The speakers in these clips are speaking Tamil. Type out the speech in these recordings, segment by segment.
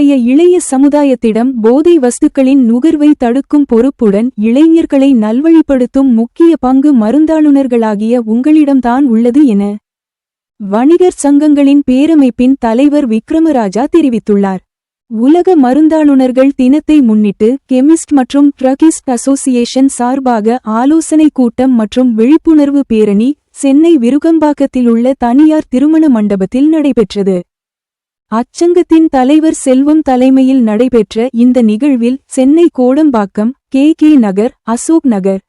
இன்றைய இளைய சமுதாயத்திடம் போதை வஸ்துக்களின் நுகர்வை தடுக்கும் பொறுப்புடன் இளைஞர்களை நல்வழிப்படுத்தும் முக்கிய பங்கு மருந்தாளுநர்களாகிய உங்களிடம்தான் உள்ளது என வணிகர் சங்கங்களின் பேரமைப்பின் தலைவர் விக்ரமராஜா தெரிவித்துள்ளார். உலக மருந்தாளுநர்கள் தினத்தை முன்னிட்டு கெமிஸ்ட் மற்றும் ட்ரகிஸ்ட் அசோசியேஷன் சார்பாக ஆலோசனை கூட்டம் மற்றும் விழிப்புணர்வு பேரணி சென்னை விருகம்பாக்கத்திலுள்ள தனியார் திருமண மண்டபத்தில் நடைபெற்றது. அச்சங்கத்தின் தலைவர் செல்வம் தலைமையில் நடைபெற்ற இந்த நிகழ்வில் சென்னை கோடம்பாக்கம் கே கே நகர் அசோக் நகர்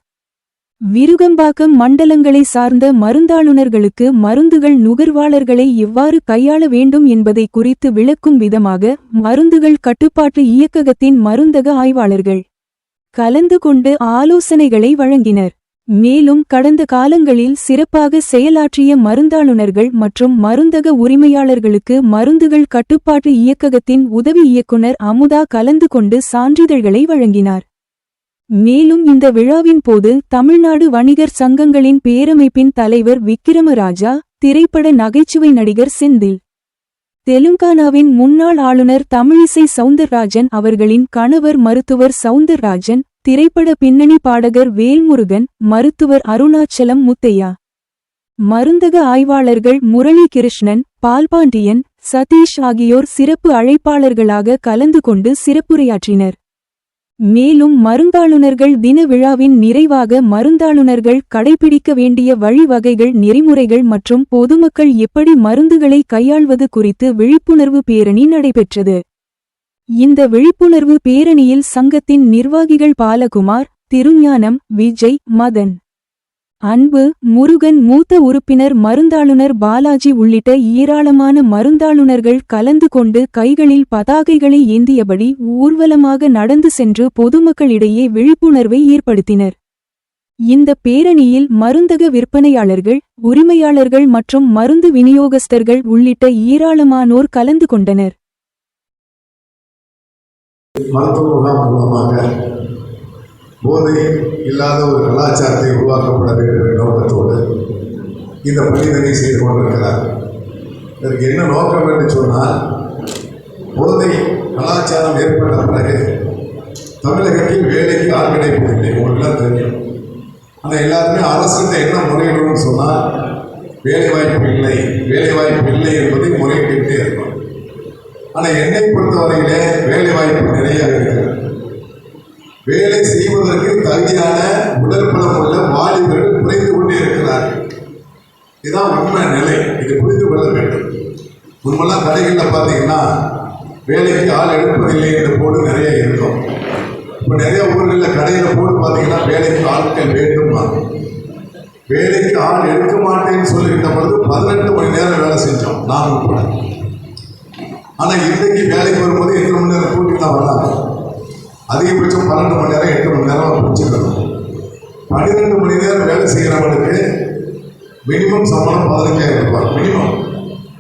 விருகம்பாக்கம் மண்டலங்களை சார்ந்த மருந்தாளுநர்களுக்கு மருந்துகள் நுகர்வாளர்களை எவ்வாறு கையாள வேண்டும் என்பதை குறித்து விளக்கும் விதமாக மருந்துகள் கட்டுப்பாட்டு இயக்ககத்தின் மருந்தக ஆய்வாளர்கள் கலந்து கொண்டு ஆலோசனைகளை வழங்கினர். மேலும் கடந்த காலங்களில் சிறப்பாக செயலாற்றிய மருந்தாளுநர்கள் மற்றும் மருந்தக உரிமையாளர்களுக்கு மருந்துகள் கட்டுப்பாட்டு இயக்ககத்தின் உதவி இயக்குனர் அமுதா கலந்து கொண்டு சான்றிதழ்களை வழங்கினார். மேலும் இந்த விழாவின் போது தமிழ்நாடு வணிகர் சங்கங்களின் பேரமைப்பின் தலைவர் விக்கிரமராஜா திரைப்பட நகைச்சுவை நடிகர் செந்தில் தெலுங்கானாவின் முன்னாள் ஆளுநர் தமிழிசை சவுந்தரராஜன் அவர்களின் கணவர் மருத்துவர் சவுந்தரராஜன் திரைப்பட பின்னணி பாடகர் வேல்முருகன் மருத்துவர் அருணாச்சலம் முத்தையா. மருந்தக ஆய்வாளர்கள் முரளி கிருஷ்ணன் பால்பாண்டியன் சதீஷ் ஆகியோர் சிறப்பு அழைப்பாளர்களாக கலந்து கொண்டு சிறப்புரையாற்றினர். மேலும் மருந்தாளுநர்கள் தின விழாவின் நிறைவாக மருந்தாளுநர்கள் கடைபிடிக்க வேண்டிய வழிவகைகள் நெறிமுறைகள் மற்றும் பொதுமக்கள் எப்படி மருந்துகளை கையாள்வது குறித்து விழிப்புணர்வு பேரணி நடைபெற்றது. இந்த விழிப்புணர்வு பேரணியில் சங்கத்தின் நிர்வாகிகள் பாலகுமார் திருஞானம் விஜய் மதன். அன்பு முருகன் மூத்த உறுப்பினர் மருந்தாளுநர் பாலாஜி உள்ளிட்ட ஏராளமான மருந்தாளுநர்கள் கலந்து கொண்டு கைகளில் பதாகைகளை ஏந்தியபடி ஊர்வலமாக நடந்து சென்று பொதுமக்களிடையே விழிப்புணர்வை ஏற்படுத்தினர். இந்த பேரணியில் மருந்தக விற்பனையாளர்கள் உரிமையாளர்கள் மற்றும் மருந்து விநியோகஸ்தர்கள் உள்ளிட்ட ஏராளமானோர் கலந்து கொண்டனர். மருத்துவ முகாம் மூலமாக போதை இல்லாத ஒரு கலாச்சாரத்தை உருவாக்கப்பட வேண்டும் என்ற நோக்கத்தோடு இந்த பணிதனை செய்து கொண்டிருக்கிறார். இதற்கு என்ன நோக்கம் என்று சொன்னால் போதை கலாச்சாரம் ஏற்பட்ட பிறகு தமிழகத்தில் வேலைக்கு ஆள் கிடைப்பதில்லை. உங்களுக்குலாம் தெரியும். ஆனால் எல்லாருமே அரசுகிட்ட என்ன முறையிடணும்னு சொன்னால் வேலைவாய்ப்பு இல்லை வேலைவாய்ப்பு இல்லை என்பதை முறையிட்டு இருக்கும் ஆனால் என்னை பொறுத்தவரையிலே வேலைவாய்ப்பு நிறைய இருக்கிறது வேலை செய்வதற்கு தகுதியான உடற்பலம் உள்ள வாலிபர்கள் குறைந்து கொண்டே இருக்கிறார்கள். இதுதான் உண்மை நிலை. இது புரிந்து கொள்ள வேண்டும். முன்பெல்லாம் கடைகளில் பார்த்தீங்கன்னா வேலைக்கு ஆள் எடுப்பதில்லை என்ற போர்டு நிறைய இருக்கும். இப்போ நிறைய ஊர்களில் கடையில் போர்டு பார்த்தீங்கன்னா வேலைக்கு ஆட்கள் வேண்டுமா வேலைக்கு ஆள் எடுக்க மாட்டேன்னு சொல்லிக்கிட்ட பொழுது பதினெட்டு மணி நேரம் வேலை செஞ்சோம். நான் உட்பட. ஆனால் இன்றைக்கு வேலைக்கு வரும்போது எட்டு மணி நேரம் கூட்டிட்டு தான் வராங்க அதிகபட்சம் பன்னெண்டு மணி நேரம் எட்டு மணி நேரம் பிடிச்சிக்கணும் பன்னிரெண்டு மணி நேரம் வேலை செய்கிறவனுக்கு மினிமம் சம்பளம் பதினஞ்சாயிரம் ரூபாய் மினிமம்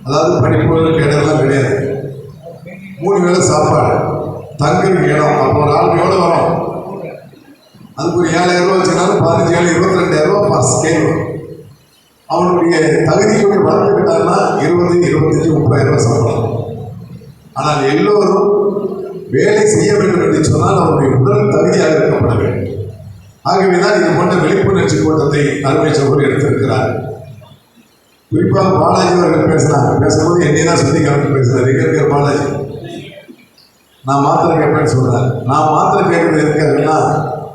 அதாவது படிப்புகளுக்கு இடம்லாம் கிடையாது. மூணு வேளை சாப்பாடு தங்குறதுக்கு இடம் அப்போ ஒரு ஆளுக்கு எவ்வளோ வரும்? அதுக்கு ஒரு ஏழாயிரம் ரூபா வச்சுனாலும் பதினஞ்சு ஏழு இருபத்தி ரெண்டாயிரம் ரூபா பாஸ் ஸ்கேல் வரும். அவனுடைய தகுதி வளர்ந்து வளர்த்துக்கிட்டாங்கன்னா இருபது இருபத்தஞ்சி முப்பதாயிரம் ரூபாய் சம்பளம். ஆனால் எல்லோரும் வேலை செய்ய வேண்டும் என்று சொன்னால் அவருடைய உடல் தகுதியாக இருக்கப்பட வேண்டும். ஆகவேதான் இது போன்ற விழிப்புணர்ச்சி கூட்டத்தை அருமை சகோதரி எடுத்திருக்கிறார். குறிப்பாக பாலாஜி அவர்கள் பேசினாங்க. பேசும்போது என்னை தான் சுத்தி கலந்து பேசுறாரு எங்க இருக்கிற பாலாஜி. நான் மாத்திரை கேட்பேன்னு சொல்கிறேன் நான் மாத்திரை கேட்கறது இருக்காருன்னா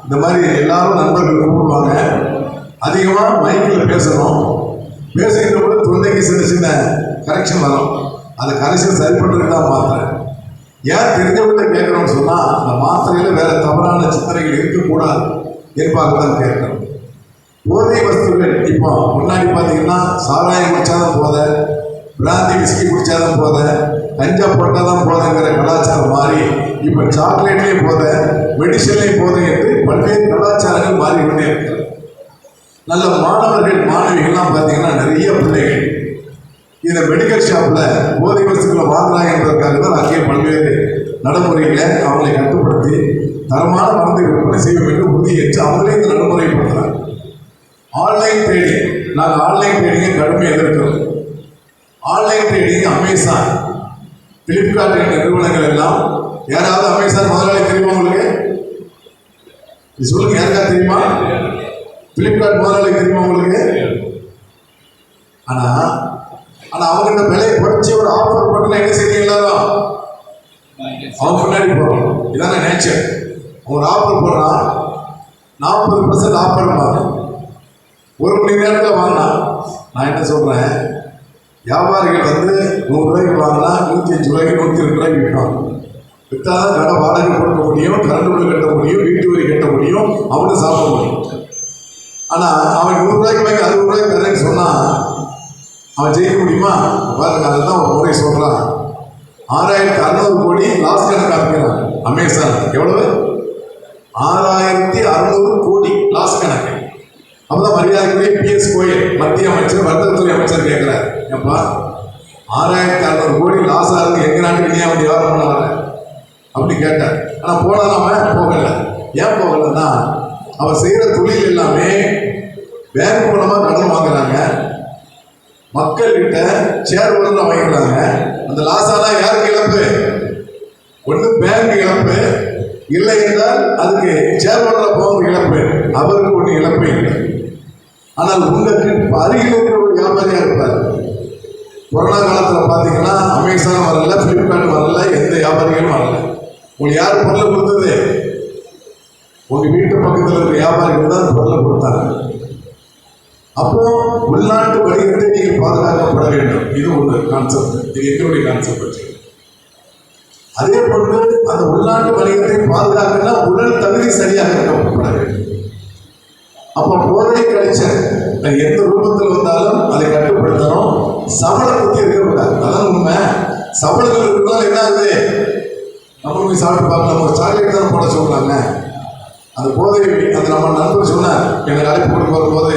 இந்த மாதிரி எல்லாரும் நண்பர்கள் கூப்பிடுவாங்க. அதிகமாக மைக்கில் பேசணும். பேசுகின்ற கூட தொண்டைக்கு சின்ன சின்ன கரெக்ஷன் வரும். அது கரெக்ஷன் சரி பண்ணுறது தான் மாத்திரை. ஏன் தெரிஞ்சவர்கிட்ட கேட்குறோம்னு சொன்னால் அந்த மாத்திரையில் வேறு தவறான சிந்தனைகள் இருக்கக்கூடாது. என்பதாக தான் கேட்குறோம் போதை வஸ்துகள் இப்போ முன்னாடி பார்த்தீங்கன்னா சாராயம் குடித்தாதான் போத பிராந்தி விஸ்கி குடித்தாதான் போத கஞ்சா போட்டாதான் போதைங்கிற கலாச்சாரம் மாறி இப்போ சாக்லேட்லேயும் போத மெடிசன்லேயும் போதை என்று பல்வேறு கலாச்சாரங்கள் மாறிக்கொண்டே இருக்கிறது. நல்ல மாணவர்கள் மாணவிகள்லாம் பார்த்தீங்கன்னா நிறைய பிள்ளைகள் இந்த மெடிக்கல் ஷாப்பில் போதை வசதிகளை வாங்கலாம் என்பதற்காக தான் அங்கே பல்வேறு நடைமுறைகளை அவங்களை கட்டுப்படுத்தி தரமான மருந்து விற்பனை செய்வோம் என்று உறுதியேற்று அவங்களே இந்த நடைமுறைப்படுத்துகிறாங்க ஆன்லைன் ட்ரேடிங் நாங்கள் ஆன்லைன் ட்ரேடிங்கை கடுமையாக எதிர்க்கிறோம். ஆன்லைன் ட்ரேடிங் அமேசான் பிளிப்கார்ட் என்ற நிறுவனங்கள் எல்லாம் யாராவது அமேசான் முதலாளி தெரியுமா உங்களுக்கு? இது சொல்லுங்க யாருக்கா தெரியுமா? பிளிப்கார்ட் முதலாளி தெரியுமா உங்களுக்கு? ஆனால் ஆனா அவங்க விலையை குறைச்சி ஒரு ஆஃபர் பண்ணல என்ன செய்றீங்க எல்லாரும்? அவன் முன்னாடி போறோம். இதான நேச்சர் ஒரு ஆஃபர் போடுறான். நாற்பது பர்சன்ட் ஆஃபர் ஒரு மணி நேரத்தில் வாங்கினா நான் என்ன சொல்றேன்? வியாபாரிகள் வந்து நூறு ரூபாய்க்கு வாங்கினா நூற்றி அஞ்சு ரூபாய்க்கு நூற்றி ரெண்டு ரூபாய்க்கு விற்பாங்க. விற்றா தான் கடை வாடகை கொடுக்க முடியும் கரண்ட் பில் கட்ட முடியும் வீட்டு வரி கட்ட முடியும் அவனு சாப்பிட முடியும். ஆனால் அவன் நூறு ரூபாய்க்கு வாங்கி அறுபது ரூபாய்க்கு தரேன்னு சொன்னால் அவன் ஜெயிக்க முடியுமா? பாருங்க அதுதான் ஒரு முறை சொல்கிறான் ஆறாயிரத்தி அறுநூறு கோடி லாஸ் கணக்கு காமிக்கிறான். அமேசான் எவ்வளவு? ஆறாயிரத்தி அறுநூறு கோடி லாஸ்ட் கணக்கு. அப்பதான் மரியாதைக்குரிய பிஎஸ் கோயல் மத்திய அமைச்சர் வர்த்தகத்துறை அமைச்சர் கேட்கிறார். ஏப்பா ஆறாயிரத்தி அறுநூறு கோடி லாஸ் ஆகுது எங்க நாட்டுக்கு நீ வந்து வியாபாரம் பண்ண வர அப்படி கேட்டார். ஆனால் போனதான் அவன் போகல. ஏன் போகலன்னா அவன் செய்கிற தொழில் எல்லாமே பேங்க் மூலமாக கடன் வாங்குறாங்க. மக்கள் சேர் ஷேர் ஹோல்டர் வாங்கிக்கிறாங்க அந்த லாஸ் யாருக்கு இழப்பு? ஒன்று பேங்க் இழப்பு. இல்லை என்றால் அதுக்கு சேர் ஹோல்டர் போவது இழப்பு. அவருக்கு ஒன்று இழப்பு இல்லை. ஆனால் உங்களுக்கு அருகில் இருக்கிற ஒரு வியாபாரியாக இருப்பார்? கொரோனா காலத்தில் பார்த்தீங்கன்னா அமேசான் வரல ஃப்ளிப்கார்ட் வரல எந்த வியாபாரிகளும் வரல. உங்களுக்கு யார் பொருளை கொடுத்தது? உங்கள் வீட்டு பக்கத்தில் இருக்கிற வியாபாரிகள் தான் பொருளை கொடுத்தாங்க. அப்போ உள்நாட்டு வணிகத்தை நீங்கள் பாதுகாக்கப்பட வேண்டும். இது ஒரு கான்செப்ட் இது எங்களுடைய கான்செப்ட் வச்சு அதே போன்று அந்த உள்நாட்டு வணிகத்தை பாதுகாக்கணும்னா உடல் தகுதி சரியாக இருக்கப்பட வேண்டும். அப்போ போதை கழிச்சல் எந்த ரூபத்தில் வந்தாலும் அதை கட்டுப்படுத்தணும். சபல பற்றி இருக்கக்கூடாது. அதான் உண்மை. சபலங்கள் இருக்கிறதால என்ன ஆகுது? நம்ம போய் சாப்பிட்டு பார்க்கலாம் ஒரு சாக்லேட் தானே போட சொல்றாங்க அந்த போதை அந்த நம்ம நண்பர் சொன்னார் எனக்கு அழைப்பு கொடுக்க வரும்போது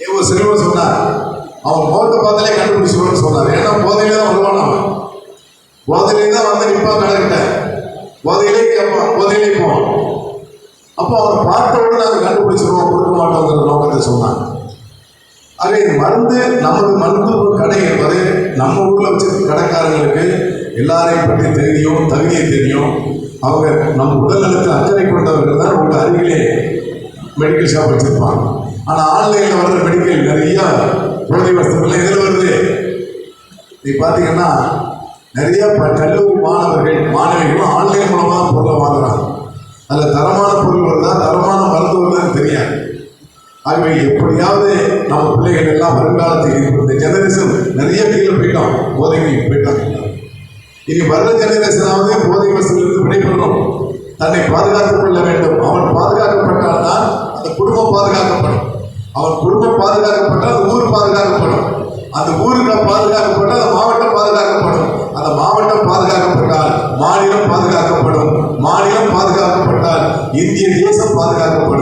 ஏவோ செல்வம் சொன்னார் அவன் முகத்தை பார்த்தாலே கண்டுபிடிச்சிருவான்னு சொன்னார். ஏன்னா போதையிலே தான் வருவான் அவன். போதையிலே தான் வந்து நிற்பான் கடற்கிட்ட. போதையிலே கேட்பான் போதையிலே போவான். அப்போ அவரை பார்த்தவுடனே நாங்கள் கண்டுபிடிச்சிருவோம் கொடுக்க மாட்டோங்கிற நோக்கத்தை சொன்னாங்க. அதே மருந்து நமது மருத்துவ கடை என்பது நம்ம ஊரில் வச்சிருக்க கடைக்காரங்களுக்கு எல்லாரையும் பற்றி தெரியும் தகுதியை தெரியும். அவங்க நம்ம உடல் நலத்தில் அக்கறை கொண்டவர்கள் தான் உங்கள் அருகிலே மெடிக்கல் ஷாப் வச்சுருப்பாங்க. ஆனால் ஆன்லைனில் வர்ற மெடிக்கல் நிறையா போதை வஸ்துக்கள் எதில் வருது? நீ பார்த்தீங்கன்னா நிறைய ப- கல்லூரி மாணவர்கள் மாணவிகளும் ஆன்லைன் மூலமாக தான் பொருளை வாங்குறாங்க. அதில் தரமான பொருள் வருதா தரமான மருந்து வருதான்னு தெரியாது. ஆகவே எப்படியாவது நம்ம பிள்ளைகள் எல்லாம் வருங்காலத்தில் இந்த ஜெனரேஷன் நிறைய கீழே போயிட்டோம். போதைக்கு போயிட்டாங்க. இனி வர்ற ஜெனரேஷனாவது போதை வசதியிலிருந்து விடைபெறணும். தன்னை பாதுகாத்துக் கொள்ள வேண்டும். அவன் பாதுகாக்கப்பட்டால்தான் அந்த குடும்பம் பாதுகாக்கப்படும். அவன் குடும்பம் பாதுகாக்கப்பட்டால் அந்த ஊருக்குள்ள பாதுகாக்கப்பட்டால் அந்த மாவட்டம் பாதுகாக்கப்படும். அந்த மாவட்டம் பாதுகாக்கப்பட்டால் மாநிலம் பாதுகாக்கப்படும். மாநிலம் பாதுகாக்கப்பட்டால் இந்திய தேசம் பாதுகாக்கப்படும்.